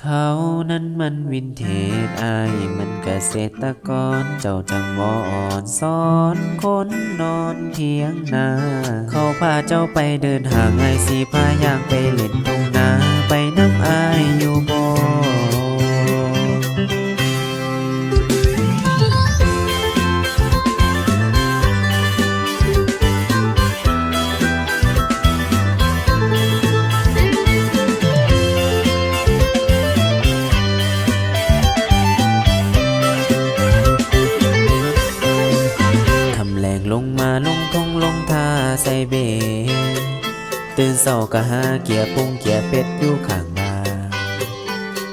เขานั้นมันวินเทจอายมันเกษตรกร เจ้าจังวอนสอนคนนอนเทียงนา เขาพาเจ้าไปเดินห่างไอสีพายางไปเล่นตรงนา ลงมาลงทงลงทาใส่เบ ตื่นเศร้าก็หาเกียร์ปุงเกียร์เป็ดอยู่ข้างบ้าน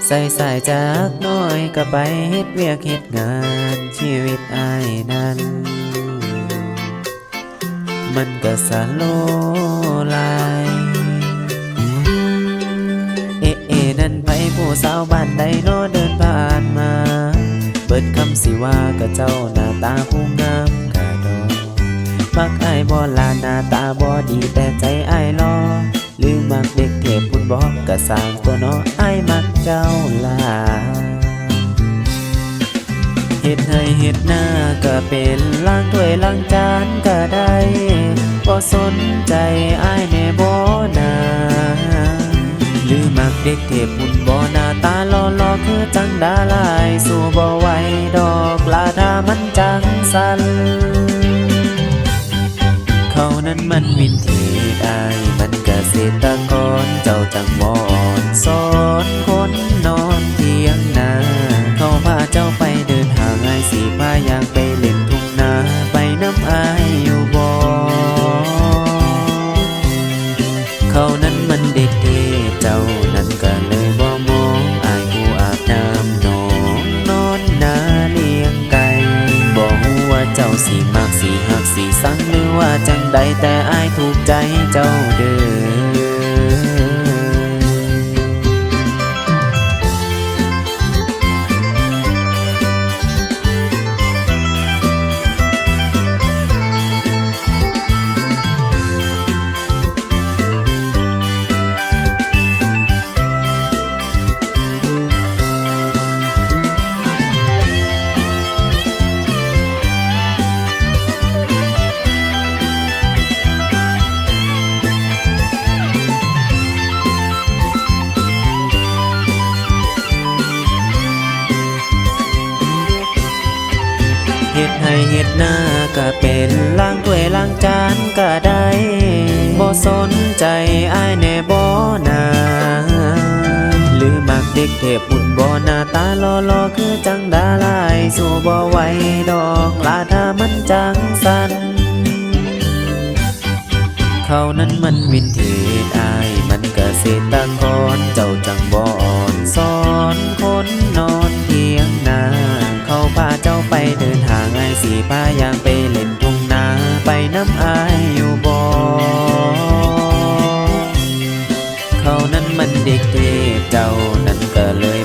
ใส่สายจากน้อยก็ไปเฮ็ดเวียกเฮ็ดงานชีวิตอายนั้น มันก็สะโลลายเอะเอะนั่นไปผู้สาวบ้านใดโนอเดินผ่านมา เบิดคำสิว่ากับเจ้าหน้าตาผู้งาม มักไอายบ่ลาหน้าตาบ่ดีแต่ใจไอายรอหรือมักเด็กเทพบุญบอกกะสร้างตัวเนาะอายมักเจ้าลาเฮ็ดให้เฮ็ดหน้าก็เป็นล้างถ้วยล้างจานก็ได้บ่สนใจอ้ายแน่บ่นาหรือมักเด็กเทพบุญบ่หน้าตาล่อคือจังดาลาย สู้บ่ไหวดอกลาถ้ามันจังสัน นั้นมันวินเทจอายมันเกษตรกรเจ้าจังมอนสอนคนนอนเทียงนา เขาพาเจ้าไปเดินหางไอสีพายางไปเล่น ถูกใจเจ้าเด้อ เฮ็ดให้เฮ็ดหน้าก็เป็นล้างถ้วยล้างจานก็ได้บ่สนใจอ้ายแน่บ่นาหรือมักเด็กเทพบุญบ่หน้าตาหล่อๆคือจังดาลายสู้บ่ไหวดอกลาถ้ามันจังสันเขานั้นมันวินเทจอายมันก็เกษตรกรเจ้าจังบอนสอนคน พาเจ้าไปเดินห่างไอ้สีพายางไปเล่นทุ่งนาไปน้ำอายอยู่บ่เขานั้นมันเด็กเทพเจ้านั้นก็เลย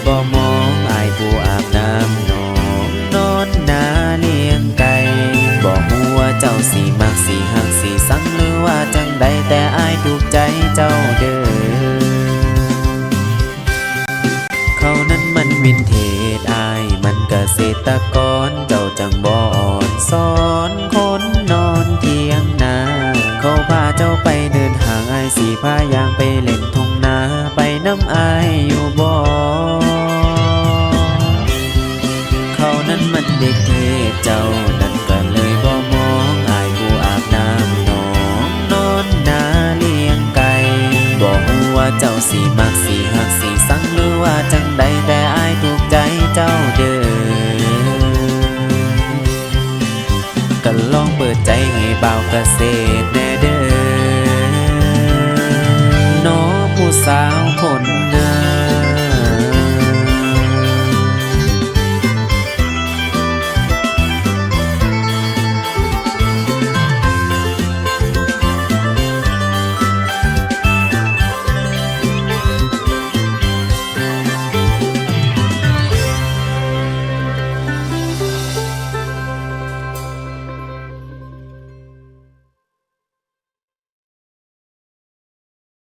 เจ้าไปเดินห่างอายสีพายางไปเล่นทุ่งนาไปน้ำไออยู่บ่เขานั้นมันเด็กเทพเจ้านั้นก็เลยบ่มองอายผู้อาบน้ำนองนอนนาเลี้ยงไก่บอกว่าเจ้าสีมักสีหักสีสังหรือว่าจังใดแต่อายถูกใจเจ้าเด้อก็ลองเปิดใจให้เบาวเกษตรแน่เด้อ สาวคน